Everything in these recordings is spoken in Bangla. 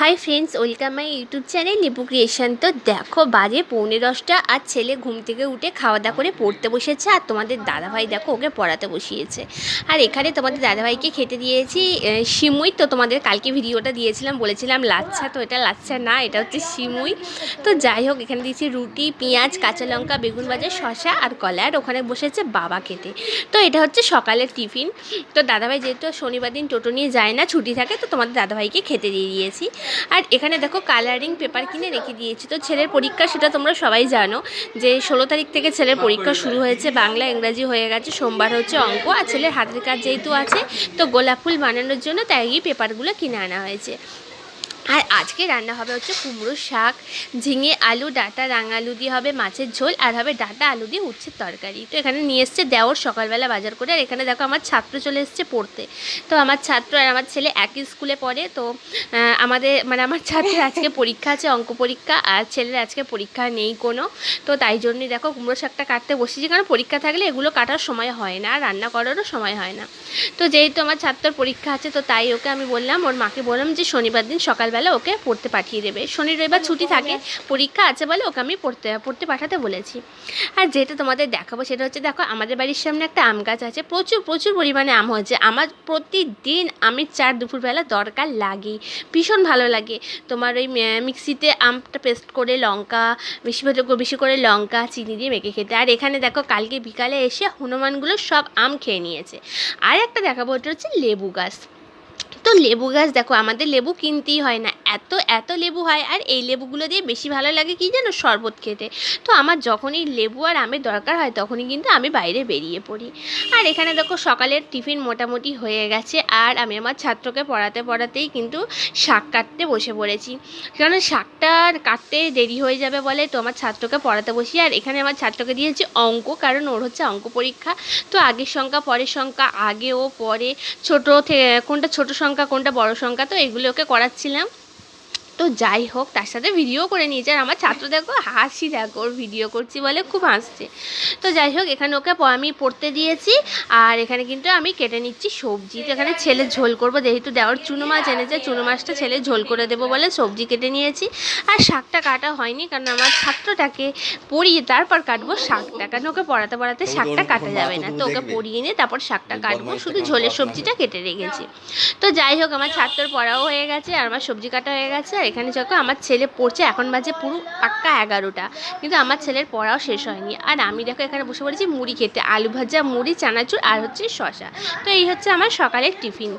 Hi friends welcome my YouTube channel Lipu creation তো দেখো, বাজে পৌনে দশটা আর ছেলে ঘুম থেকে উঠে খাওয়া দাওয়া করে পড়তে বসেছে আর তোমাদের দাদাভাই দেখো ওকে পড়াতে বসিয়েছে। আর এখানে তোমাদের দাদাভাইকে খেতে দিয়েছি সিমুই। তো তোমাদের কালকে ভিডিওটা দিয়েছিলাম, বলেছিলাম লাচ্ছা, তো এটা লাচ্ছা না, এটা হচ্ছে সিমুই। তো যাই হোক, এখানে দিয়েছি রুটি, পেঁয়াজ, কাঁচা লঙ্কা, বেগুন ভাজা শশা আর কলা। আর ওখানে বসেছে বাবা খেতে। তো এটা হচ্ছে সকালের টিফিন। তো দাদাভাই যেহেতু শনিবার দিন টোটো নিয়ে যায় না, ছুটি থাকে, তো তোমাদের দাদাভাইকে খেতে দিয়ে দিয়েছি। আর এখানে দেখো কালারিং পেপার কিনে রেখে দিয়েছি। তো ছেলের পরীক্ষা সেটা তোমরা সবাই জানো যে ষোলো তারিখ থেকে ছেলের পরীক্ষা শুরু হয়েছে, বাংলা, ইংরাজি হয়ে গেছে, সোমবার হচ্ছে অঙ্ক, আর ছেলের হাতের কাজ যেহেতু আছে, তো গোলাপ ফুল বানানোর জন্য তাই এই পেপারগুলো কিনে আনা হয়েছে। আর আজকে রান্না হবে হচ্ছে কুমড়ো শাক, ঝিঙে আলু, ডাটা রাঙালু দিয়ে হবে মাছের ঝোল আর হবে ডাটা আলু দিয়ে উচ্ছের তরকারি। তো এখানে নিয়ে এসছে দেওর সকালবেলা বাজার করে আর এখানে দেখো আমার ছাত্র চলে এসছে পড়তে। তো আমার ছাত্র আর আমার ছেলে একই স্কুলে পড়ে, তো আমাদের মানে আমার ছাত্রের আজকে পরীক্ষা আছে, অঙ্ক পরীক্ষা, আর ছেলের আজকে পরীক্ষা নেই কোনো। তো তাই জন্যই দেখো কুমড়ো শাকটা কাটতে বসেছি, কারণ পরীক্ষা থাকলে এগুলো কাটার সময় হয় না আর রান্না করারও সময় হয় না। তো যেহেতু আমার ছাত্রর পরীক্ষা আছে, তো তাই ওকে আমি বললাম, ওর মাকে বললাম যে শনিবার দিন সকালবেলা ওকে পড়তে পাঠিয়ে দেবে। শনি রবিবার ছুটি থাকে পরীক্ষা আছে বলে ওকে আমি পড়তে পড়তে পাঠাতে বলেছি। আর যেটা তোমাদের দেখাবো সেটা হচ্ছে দেখো আমাদের বাড়ির সামনে একটা আম গাছ আছে প্রচুর প্রচুর পরিমাণে আম হয়েছে। আমার প্রতিদিন আমি চার দুপুরবেলা দরকার লাগে ভীষণ ভালো লাগে। তোমার ওই মিক্সিতে আমটা পেস্ট করে লঙ্কা বেশি বেশি করে লঙ্কা চিনি দিয়ে মেখে খেতে। আর এখানে দেখো কালকে বিকালে এসে হনুমানগুলো সব আম খেয়ে নিয়েছে। আর একটা দেখাবো ওটা হচ্ছে লেবু গাছ। তো লেবু গাছ দেখো আমাদের লেবু কিনতেই হয় না। এত এত লেবু হয় আর এই লেবুগুলো দিয়ে বেশি ভালো লাগে কি জানো? শরবত খেতে। তো আমার যখনই লেবু আর আমের দরকার হয় তখনই কিন্তু আমি বাইরে বেরিয়ে পড়ি। আর এখানে দেখো সকালের টিফিন মোটামুটি হয়ে গেছে আর আমি আমার ছাত্রকে পড়াতে, পড়াতেই কিন্তু শাক কাটতে বসে পড়েছি। কারণ শাকটা কাটতে দেরি হয়ে যাবে বলে তো আমার ছাত্রকে পড়াতে বসি আর এখানে আমার ছাত্রকে দিয়েছি অঙ্ক কারণ ওর হচ্ছে অঙ্ক পরীক্ষা। তো আগের সংখ্যা, পরের সংখ্যা, আগে ও পরে ছোটো থেকে কোনটা ছোট সংখ্যা, কোনটা বড় সংখ্যা তো এগুলো ওকে করাচ্ছিলাম। তো যাই হোক তার সাথে ভিডিও করে নিয়েছে। আর আমার ছাত্র দেখো হাসি দেখো ওর ভিডিও করছি বলে খুব হাসছে। তো যাই হোক এখানে ওকে আমি পড়তে দিয়েছি। আর এখানে কিন্তু আমি কেটে নিচ্ছি সবজি। তো এখানে ছেলে ঝোল করব যেহেতু দেওয়ার চুনো মাছ এনেছে চুনো মাছটা ছেলে ঝোল করে দেবো বলে সবজি কেটে নিয়েছি। আর শাকটা কাটা হয়নি কারণ আমার ছাত্রটাকে পড়িয়ে তারপর কাটবো শাকটা। কারণ ওকে পড়াতে পড়াতে শাকটা কাটা যাবে না। তো ওকে পড়িয়ে নিয়ে তারপর শাকটা কাটবো। শুধু ঝোলের সবজিটা কেটে রেখেছি। তো যাই হোক আমার ছাত্রর পড়াও হয়ে গেছে আর আমার সবজি কাটা হয়ে গেছে। এখানে যখন আমার ছেলে পড়ছে, এখন বাজে পুরো পাক্কা এগারোটা। কিন্তু আমার ছেলের পড়াও শেষ হয়নি। আর আমি দেখো এখানে বসে পড়েছি মুড়ি খেতে, আলু ভাজা, মুড়ি, চানাচুর আর হচ্ছে শশা তো এই হচ্ছে আমার সকালের টিফিন।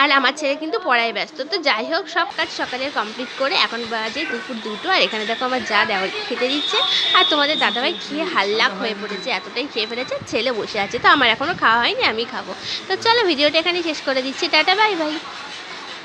আর আমার ছেলে কিন্তু পড়ায় ব্যস্ত। তো যাই হোক, সব কাজ সকালে কমপ্লিট করে এখন বাজে দুপুর দুটো। আর এখানে দেখো আমার যা দেওয়া খেতে দিচ্ছে। আর তোমাদের দাদাভাই খেয়ে হাল্লাক হয়ে পড়েছে, এতটাই খেয়ে ফেলেছে, ছেলে বসে আছে। তো আমার এখনও খাওয়া হয়নি আমি খাব। তো চলো ভিডিওটা এখানে শেষ করে দিচ্ছি। Tata, bye bye.